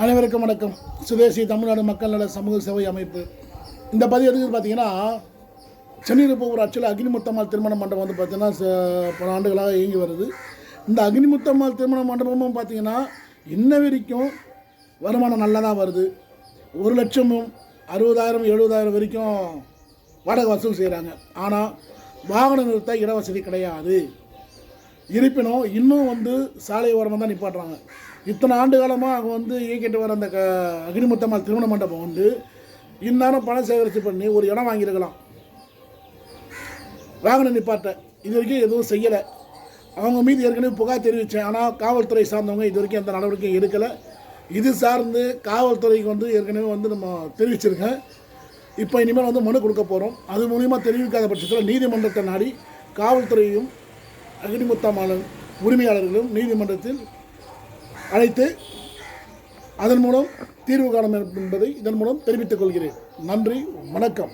அனைவருக்கும் வணக்கம். சுதேசி தமிழ்நாடு மக்கள் நல சமூக சேவை அமைப்பு. இந்த பதிவு எதுக்கு பார்த்தீங்கன்னா சென்னையில் ஒரு அக்னிமுத்தம்மாள் திருமண மண்டபம் வந்து பார்த்தீங்கன்னா பல ஆண்டுகளாக இயங்கி வருது. இந்த அக்னிமுத்தம்மாள் திருமண மண்டபமும் பார்த்தீங்கன்னா இன்ன வரைக்கும் வருமானம் நல்லா தான் வருது. ஒரு லட்சமும் அறுபதாயிரம் எழுபதாயிரம் வரைக்கும் வாடகை வசூல் செய்கிறாங்க ஆனால் வாகன நிறுத்த இடவசதி கிடையாது. இருப்பினும் இன்னும் வந்து சாலை ஓரமாக தான் நிப்பாட்டுறாங்க. இத்தனை ஆண்டு காலமாக அவங்க வந்து இயக்கிட்டு வர அந்த க அக்னிமுத்தம்மாள் திருமண மண்டபம் வந்து இந்நேரம் பணம் சேகரித்து பண்ணி ஒரு இடம் வாங்கியிருக்கலாம். வாகனம் நிப்பாட்ட இது வரைக்கும் எதுவும் செய்யலை. அவங்க மீது ஏற்கனவே புகார் தெரிவித்தேன் ஆனால் காவல்துறை சார்ந்தவங்க இது வரைக்கும் எந்த நடவடிக்கையும் எடுக்கலை. இது சார்ந்து காவல்துறைக்கு வந்து ஏற்கனவே வந்து நம்ம தெரிவிச்சிருக்கேன். இப்போ இனிமேல் வந்து மனு கொடுக்க போகிறோம் அது மூலிமா தெரிவிக்காத பட்சத்தில் நீதிமன்றத்தை நாடி காவல்துறையும் அக்னிமுத்தமான உரிமையாளர்களும் நீதிமன்றத்தில் அழைத்து அதன் மூலம் தீர்வு காணும் என்பதை இதன் மூலம் தெரிவித்துக் கொள்கிறேன். நன்றி வணக்கம்.